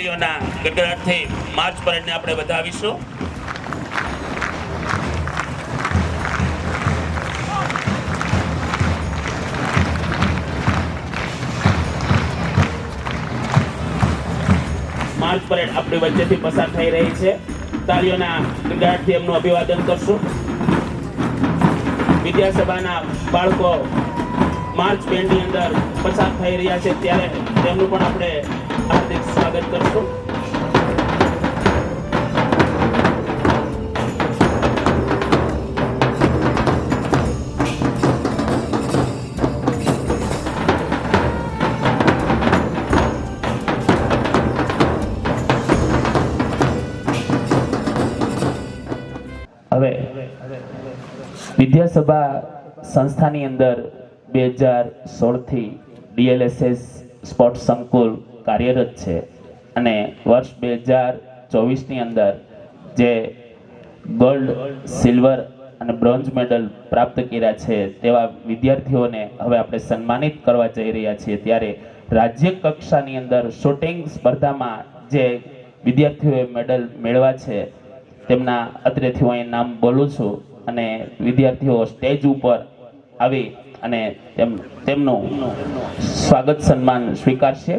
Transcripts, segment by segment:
તાળીઓના ગડગડાટથી માર્ચ પરેડને આપણે વધાવીશું. માર્ચ પરેડ આપણી વચ્ચેથી પસાર થઈ રહી છે. તાળીઓના ગડગડાટથી એમનું અભિવાદન કરશું. વિદ્યાસભાના બાળકો માર્ચ બેન્ડની અંદર પસાર થઈ રહ્યા છે ત્યારે તેમનું પણ આપણે હાર્દિક સ્વાગત કરશું. વિદ્યાસભા સંસ્થાની અંદર બે હજાર સોળથી ડીએલએસએસ સ્પોર્ટ્સ સંકુલ કાર્યરત છે. અને વર્ષ બે હજાર ચોવીસની અંદર જે ગોલ્ડ, સિલ્વર અને બ્રોન્ઝ મેડલ પ્રાપ્ત કર્યા છે તેવા વિદ્યાર્થીઓને હવે આપણે સન્માનિત કરવા જઈ રહ્યા છીએ. ત્યારે રાજ્ય કક્ષાની અંદર શૂટિંગ સ્પર્ધામાં જે વિદ્યાર્થીઓએ મેડલ મેળવ્યા છે, તેમના અત્રેથી હું અહીં નામ બોલું છું અને વિદ્યાર્થીઓ સ્ટેજ ઉપર આવી અને તેમ, તેમનું સ્વાગત સન્માન સ્વીકારશે.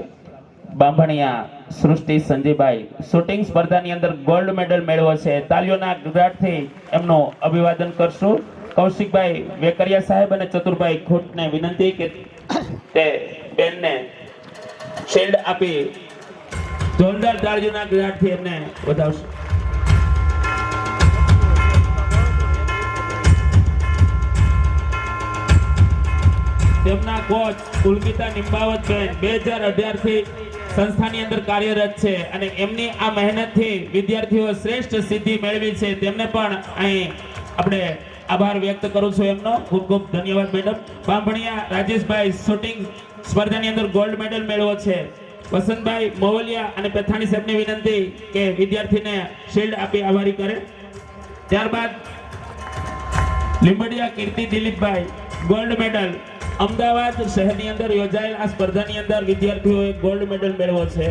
બાંભણિયા સૃષ્ટિ સંજયભાઈ શૂટિંગ સ્પર્ધાની અંદર ગોલ્ડ મેડલ મેળવ્યો છે. તાલીઓના ગગડાટથી એમનું અભિવાદન કરશું. કૌશિકભાઈ વેકરિયા સાહેબ અને ચતુરભાઈ ખોટને વિનંતી કે તે બેનને શિલ્ડ આપી જોરદાર તાળીઓના ગગડાટથી એમને વધાવશે. તેમના કોચ પુલકિતા નિંબાવતબેન બે હજાર અઢારથી સંસ્થાની અંદર કાર્યરત છે અને એમની આ મહેનતથી વિદ્યાર્થીઓ શ્રેષ્ઠ સિદ્ધિ મેળવી છે. તેમને પણ અહીં આપણે આભાર વ્યક્ત કરું છું એમનો. ખૂબ ખૂબ ધન્યવાદ, મેડમ. બાંભણિયા રાજેશભાઈ શૂટિંગ સ્પર્ધાની અંદર ગોલ્ડ મેડલ મેળવ્યો છે. વસંતભાઈ મોવલિયા અને પેથાણી સાહેબની વિનંતી કે વિદ્યાર્થીને શિલ્ડ આપી આભારી કરે. ત્યારબાદ લીંબડિયા કીર્તિ દિલીપભાઈ ગોલ્ડ મેડલ અમદાવાદ શહેરની અંદર યોજાયેલ આ સ્પર્ધાની અંદર વિદ્યાર્થીઓએ ગોલ્ડ મેડલ મેળવ્યો છે.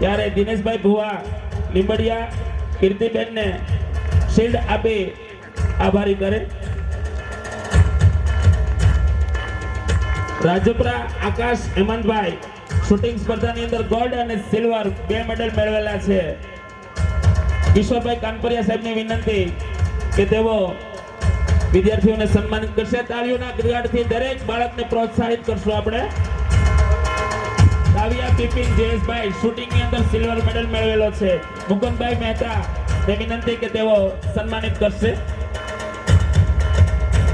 ત્યારે દિનેશભાઈ ભુવા, લીંબડિયા, કીર્તિબેનને શિલ્ડ આપી આભારી કરે. રાજપરા આકાશ હેમંતભાઈ શૂટિંગ સ્પર્ધાની અંદર ગોલ્ડ અને સિલ્વર બે મેડલ મેળવેલા છે. કિશોરભાઈ કાનપરિયા સાહેબની વિનંતી કે તેઓ વિદ્યાર્થીઓને સન્માનિત કરશે. તાળીઓના ગડગડાટથી દરેક બાળકને પ્રોત્સાહિત કરશું આપણે. કાવ્યા, પિપિન, જયેશભાઈ શૂટિંગની અંદર સિલ્વર મેડલ મેળવેલો છે. મુકુંદભાઈ મહેતા તે વિનંતી કે તેઓ સન્માનિત કરશે.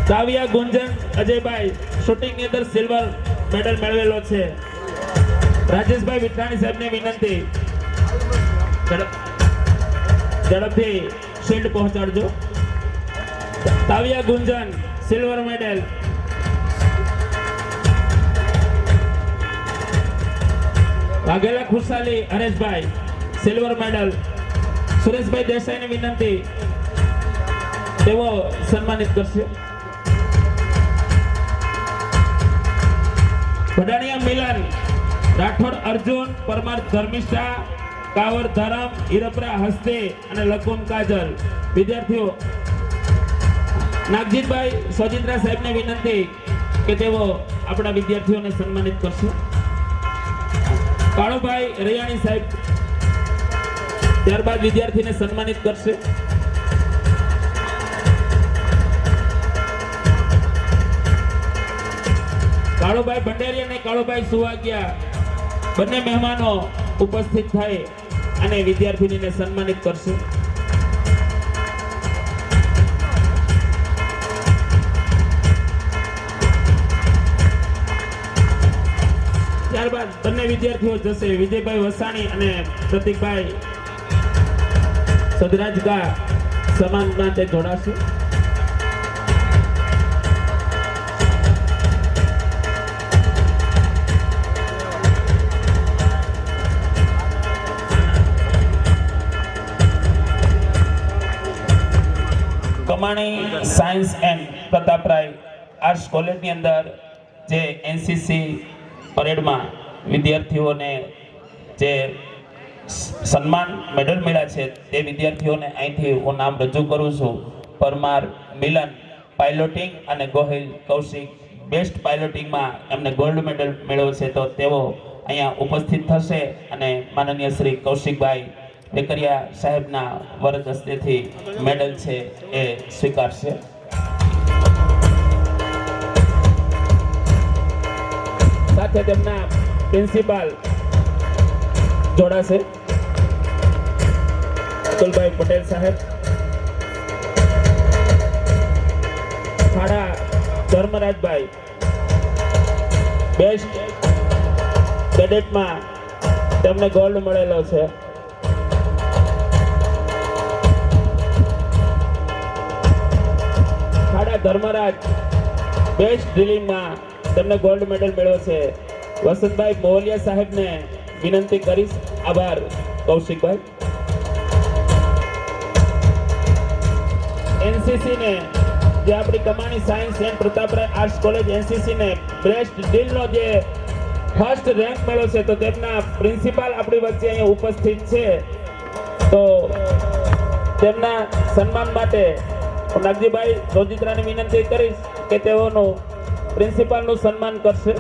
કાવ્યા, ગુંજન, અજયભાઈ શૂટિંગની અંદર સિલ્વર મેડલ મેળવેલો છે. રાજેશભાઈ વિઠાણી સાહેબને વિનંતી. ઝડપ- ઝડપથી shield પહોંચાડજો. Taviya Gunjan silver medal Vaghela Khushali, Hareshbhai silver medal Sureshbhai દેસાઈને વિનંતી. તેઓ સન્માનિત કરશે. ભડાણિયા મિલન, રાઠોડ અર્જુન પરમાર ધર્મિષ્ઠા, કાવર ધરમ, ઈરપરા હસ્તે અને લકુમ કાજલ. વિદ્યાર્થીઓ નાગજીતભાઈ સોજિત્રા સાહેબને વિનંતી કે તેઓ આપણા વિદ્યાર્થીઓને સન્માનિત કરશે. કાળુભાઈ રૈયાણી સાહેબ ત્યારબાદ વિદ્યાર્થીને સન્માનિત કરશે. કાળુભાઈ ભંડેરી અને કાળુભાઈ સુવાગિયા બંને મહેમાનો ઉપસ્થિત થાય અને વિદ્યાર્થીનીને સન્માનિત કરશે. ત્યારબાદ બંને વિદ્યાર્થીઓ જશે વિજયભાઈ વસાણી અને પ્રતિકભાઈ સદરાજકા સમાન માટે જોડાશે. કમાણી, સાયન્સ એન્ડ પ્રતાપરાય આર્ટ્સ કોલેજની અંદર જે એનસીસી પરેડમાં વિદ્યાર્થીઓને જે સન્માન મેડલ મળ્યા છે, તે વિદ્યાર્થીઓને અહીંથી હું નામ રજૂ કરું છું. પરમાર મિલન પાયલોટિંગ અને ગોહિલ કૌશિક. બેસ્ટ પાયલોટિંગમાં એમને ગોલ્ડ મેડલ મેળવ્યો છે, તો તેઓ અહીંયા ઉપસ્થિત થશે અને માનનીય શ્રી કૌશિકભાઈ ટેકરિયા સાહેબના વરદ હસ્તેથી મેડલ છે, એ સ્વીકારશે. સાથે તેમના પ્રિન્સિપાલ જોડાશે. અતુલભાઈ પટેલ સાહેબ. ખાડા ધર્મરાજભાઈ. બેસ્ટ કેડેટમાં તેમને ગોલ્ડ મળેલો છે. ખાડા ધર્મરાજ બેસ્ટ ડ્રિલિંગમાં તેમને ગોલ્ડ મેડલ મેળવ્યો છે. વસંતભાઈ મોહલિયા સાહેબને વિનંતી કરીશ. આભાર, કૌશિકભાઈ. એનસીસી ને જે આપણી કમાણી science and Prataprai arts college NCC ને બેસ્ટ ડીલનો જે ફર્સ્ટ રેન્ક મળ્યો છે, તો તેમના પ્રિન્સિપાલ આપણી વચ્ચે અહીંયા ઉપસ્થિત છે. તો તેમના સન્માન માટે નાગજીભાઈ રોજિત્રાને વિનંતી કરીશ કે તેઓનું પ્રિન્સિપાલનું સન્માન કરશે.